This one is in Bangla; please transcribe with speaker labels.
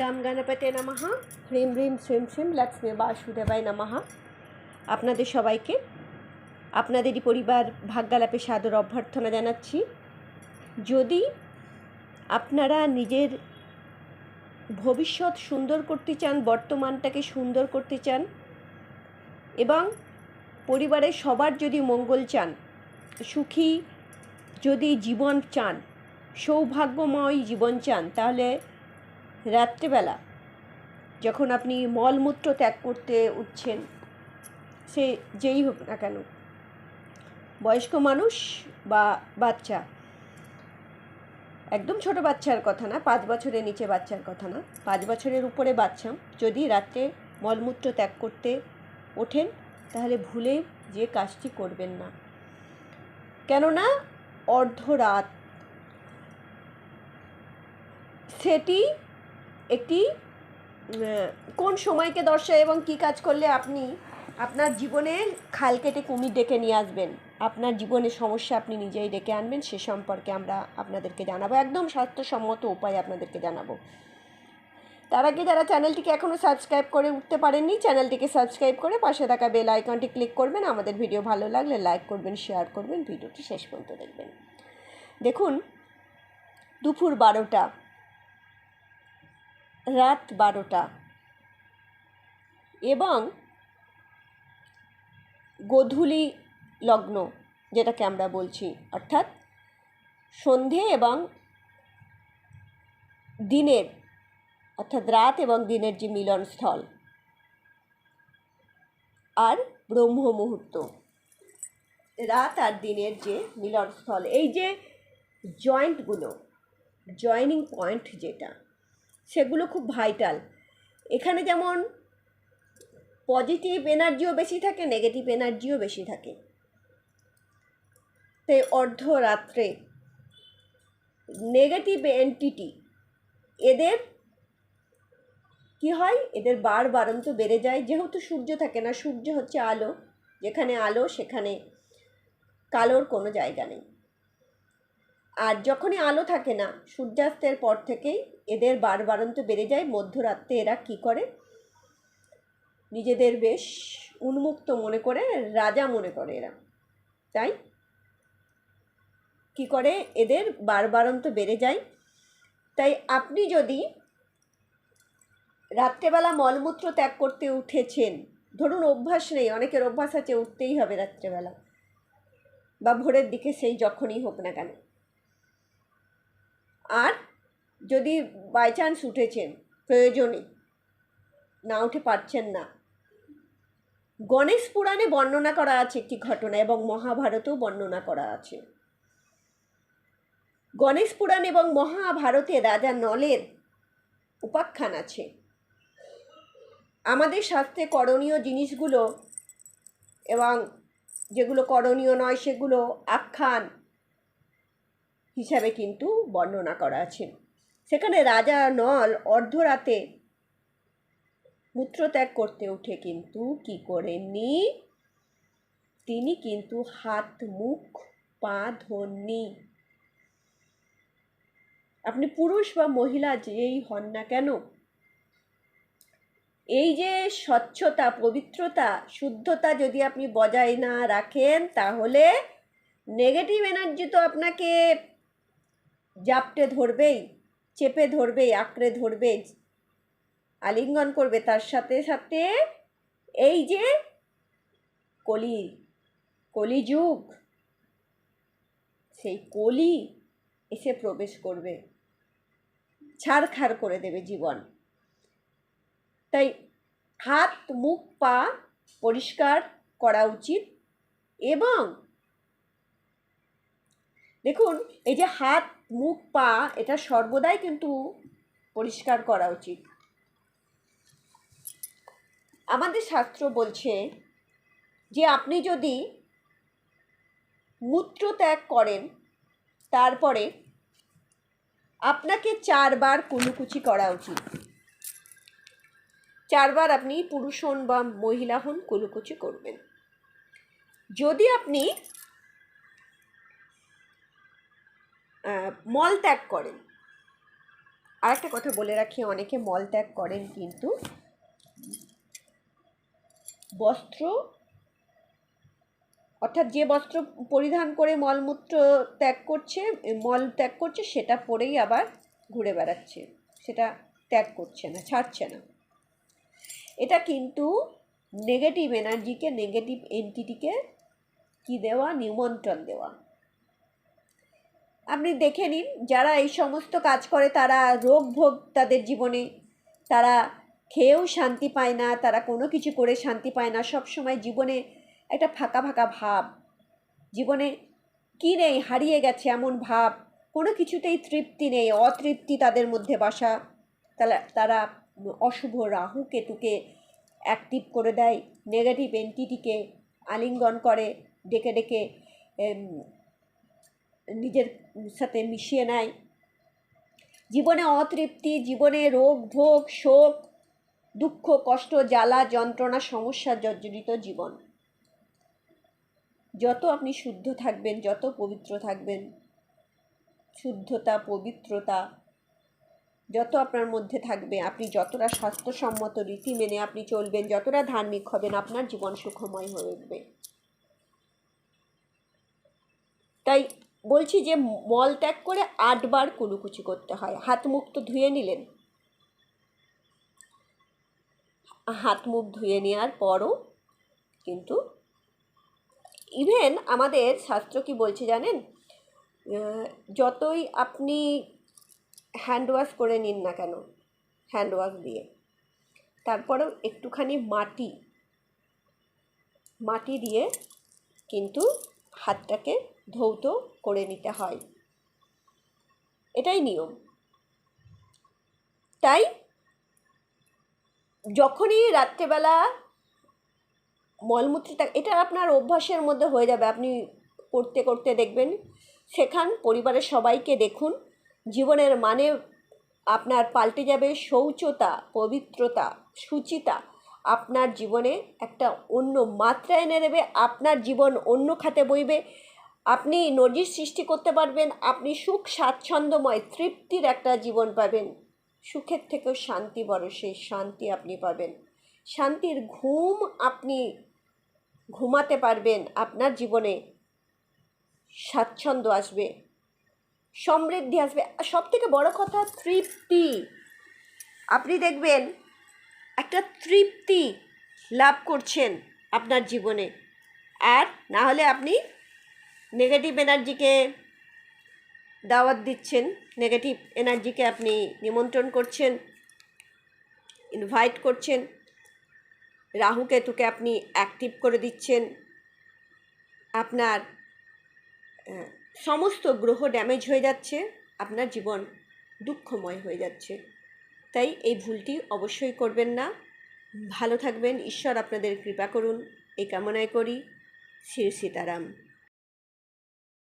Speaker 1: গাম গণপতে নমঃ হ্রিম হ্রিম শ্রীম শ্রীম লক্ষ্মী বাসুদেবায় নমঃ আপনাদের সবাইকে, আপনাদেরই পরিবার ভাগ্যালাপে সাদর অভ্যর্থনা জানাচ্ছি। যদি আপনারা নিজের ভবিষ্যৎ সুন্দর করতে চান, বর্তমানটাকে সুন্দর করতে চান, এবং পরিবারের সবার যদি মঙ্গল চান, সুখী যদি জীবন চান, সৌভাগ্যময় জীবন চান, তাহলে রাত্রেবেলা, যখন আপনি মলমূত্র ত্যাগ করতে উঠছেন, সে যেই হোক না কেন, বয়স্ক মানুষ বা বাচ্চা, একদম ছোট বাচ্চার কথা না, পাঁচ বছরের নিচে বাচ্চার কথা না, পাঁচ বছরের উপরে বাচ্চা, যদি রাত্রে মলমূত্র ত্যাগ করতে ওঠেন, তাহলে ভুলে যে কাজটি করবেন না। কেননা, অর্ধরাত, সেটি একটি কোন সময়কে দর্শায় এবং কী কাজ করলে আপনি আপনার জীবনে খাল কেটে কুমির ডেকে নিয়ে আসবেন? আপনার জীবনের সমস্যা আপনি নিজেই ডেকে আনবেন, সে সম্পর্কে আমরা আপনাদেরকে জানাব। একদম স্বাস্থ্যসম্মত উপায় আপনাদেরকে জানাব। তার আগে যারা চ্যানেলটিকে এখনও সাবস্ক্রাইব করে উঠতে পারেননি, চ্যানেলটিকে সাবস্ক্রাইব করে পাশে থাকা বেল আইকনটি ক্লিক করবেন। আমাদের ভিডিও ভালো লাগলে লাইক করবেন, শেয়ার করবেন, ভিডিওটি শেষ পর্যন্ত দেখবেন। দেখুন, দুপুর বারোটা। রাত বারোটা। এবং গোধূলি লগ্ন, যেটাকে আমরা বলছি, অর্থাৎ সন্ধে এবং দিনের, অর্থাৎ রাত এবং দিনের যে মিলনস্থল আর ব্রহ্ম মুহূর্ত রাত আর দিনের যে মিলনস্থল, এই যে জয়েন্টগুলো, জয়েনিং পয়েন্ট যেটা সেগুলো খুব ভাইটাল এখানে যেমন পজিটিভ এনার্জিও বেশি থাকে নেগেটিভ এনার্জিও বেশি থাকে। তাই অর্ধরাত্রে নেগেটিভ এন্টিটি এদের কি হয়? এদের বার বারন্ত বেড়ে যায়। যেহেতু সূর্য থাকে না, সূর্য হচ্ছে আলো। যেখানে আলো, সেখানে কালোর কোনো জায়গা নেই। আর যখনই আলো থাকে না, সূর্যাস্তের পর থেকেই এদের বার বারন্ত বেড়ে যায় মধ্যরাত্রে এরা কি করে? নিজেদের বেশ উন্মুক্ত মনে করে, রাজা মনে করে এরা। তাই কি করে? এদের বার বারন্ত বেড়ে যায়। তাই আপনি যদি রাত্রেবেলা মলমূত্র ত্যাগ করতে উঠেছেন, ধরুন অভ্যাস নেই, অনেকের অভ্যাস আছে, উঠতেই হবে রাত্রেবেলা। বা ভোরের দিকে সেই যখনই হোক না কেন। আর যদি বাই চান্স উঠেছেন, প্রয়োজনে, না উঠে পারছেন না। গণেশ পুরাণে বর্ণনা করা আছে একটি ঘটনা এবং মহাভারতেও বর্ণনা করা আছে। গণেশ পুরাণ এবং মহাভারতে রাজা নলের উপাখ্যান আছে। আমাদের শাস্ত্রে করণীয় জিনিসগুলো এবং যেগুলো করণীয় নয়, সেগুলো আখ্যান হিসাবে কিন্তু বর্ণনা করা আছে। সেখানে রাজা নল অর্ধরাতে মূত্রত্যাগ করতে উঠে কিন্তু কি করেননি? তিনি কিন্তু হাত, মুখ, পা ধননি আপনি পুরুষ বা মহিলা যেই হন না কেন, এই যে স্বচ্ছতা, পবিত্রতা, শুদ্ধতা যদি আপনি বজায় না রাখেন, তাহলে নেগেটিভ এনার্জি তো আপনাকে জাপটে ধরবেই, চেপে ধরবেই, আঁকড়ে ধরবে আলিঙ্গন করবে তার সাথে সাথে এই যে কলি, কলিযুগ, সেই কলি এসে প্রবেশ করবে। ছাড়খাড় করে দেবে জীবন। তাই হাত, মুখ, পা পরিষ্কার করা উচিত এবং দেখুন, এই যে হাত মুখ, পা, এটা সর্বদাই কিন্তু পরিষ্কার করা উচিত। আমাদের শাস্ত্র বলছে যে আপনি যদি মূত্র ত্যাগ করেন, তারপরে আপনাকে চারবার কুলুকুচি করা উচিত। চারবার আপনি পুরুষ হন বা মহিলা হন, কুলুকুচি করবেন। যদি আপনি মল ত্যাগ করেন। আরেকটা কথা বলে রাখি, অনেকে মল ত্যাগ করেন কিন্তু বস্ত্র, অর্থাৎ যে বস্ত্র পরিধান করে মলমূত্র ত্যাগ করছে, মল ত্যাগ করছে, সেটা পরেই আবার ঘুরে বেড়াচ্ছে, সেটা ত্যাগ করছে না, ছাড়ছে না। এটা কিন্তু নেগেটিভ এনার্জিকে নেগেটিভ এন্টিটিকে কি দেওয়া? নিমন্ত্রণ দেওয়া। আপনি দেখে নিন, যারা এই সমস্ত কাজ করে, তারা রোগ ভোগ তাদের জীবনে। তারা খেয়েও শান্তি পায় না, তারা কোনো কিছু করে শান্তি পায় না। সব সময় জীবনে একটা ফাঁকা ফাঁকা ভাব। জীবনে কী নেই, হারিয়ে গেছে এমন ভাব। কোনো কিছুতেই তৃপ্তি নেই, অতৃপ্তি তাদের মধ্যে বাসা। তারা তারা অশুভ রাহু কেতুকে অ্যাক্টিভ করে দেয় নেগেটিভ এন্টিটিকে আলিঙ্গন করে, ডেকে ডেকে নিজের সাথে মিশিয়ে নেয়। জীবনে অতৃপ্তি, জীবনে রোগ, ভোগ, শোক, দুঃখ, কষ্ট, জ্বালা, যন্ত্রণা, সমস্যা জর্জরিত জীবন। যত আপনি শুদ্ধ থাকবেন, যত পবিত্র থাকবেন, শুদ্ধতা, পবিত্রতা, যত আপনার মধ্যে থাকবে, আপনি যতটা স্বাস্থ্যসম্মত, রীতি মেনে আপনি চলবেন, যতটা ধার্মিক হবেন, আপনার জীবন সুখময় হয়ে উঠবে। তাই বলছি যে মল ত্যাগ করে আটবার কুলুকুচি করতে হয়। হাত মুখ তো ধুয়ে নিলেন। হাত মুখ ধুয়ে নেওয়ার পরও কিন্তু ইভেন আমাদের শাস্ত্র কি বলছে জানেন? যতই আপনি হ্যান্ড ওয়াশ করে নিন না কেন হ্যান্ড ওয়াশ দিয়ে, তারপরেও একটুখানি মাটি মাটি দিয়ে কিন্তু হাতটাকে ধৌত করে নিতে হয়। এটাই নিয়ম। তাই যখনই রাত্রেবেলা মলমূত্রটা এটা আপনার অভ্যাসের মধ্যে হয়ে যাবে। আপনি করতে করতে দেখবেন, সেখান পরিবারের সবাইকে দেখুন। জীবনের মানে আপনার পাল্টে যাবে শৌচতা, পবিত্রতা, সুচিতা আপনার জীবনে একটা অন্য মাত্রা এনে দেবে, আপনার জীবন অন্য খাতে বইবে। আপনি নজির সৃষ্টি করতে পারবেন, আপনি সুখ, স্বাচ্ছন্দ্যময়, তৃপ্তির একটা জীবন পাবেন। সুখের থেকেও শান্তি বড়, সেই শান্তি আপনি পাবেন। শান্তির ঘুম আপনি ঘুমাতে পারবেন, আপনার জীবনে স্বাচ্ছন্দ্য আসবে, সমৃদ্ধি আসবে। সব থেকে বড় কথা, তৃপ্তি। আপনি দেখবেন একটা তৃপ্তি লাভ করছেন আপনার জীবনে। আর না হলে আপনি নেগেটিভ এনার্জিকে দাওয়াত দিচ্ছেন নেগেটিভ এনার্জিকে আপনি নিমন্ত্রণ করছেন ইনভাইট করছেন রাহু কেতুকে আপনি অ্যাক্টিভ করে দিচ্ছেন, আপনার সমস্ত গ্রহ ড্যামেজ হয়ে যাচ্ছে, আপনার জীবন দুঃখময় হয়ে যাচ্ছে। তাই এই ভুলটি অবশ্যই করবেন না। ভালো থাকবেন। ঈশ্বর আপনাদের কৃপা করুন। এই কামনায় করি। শ্রী সীতারাম।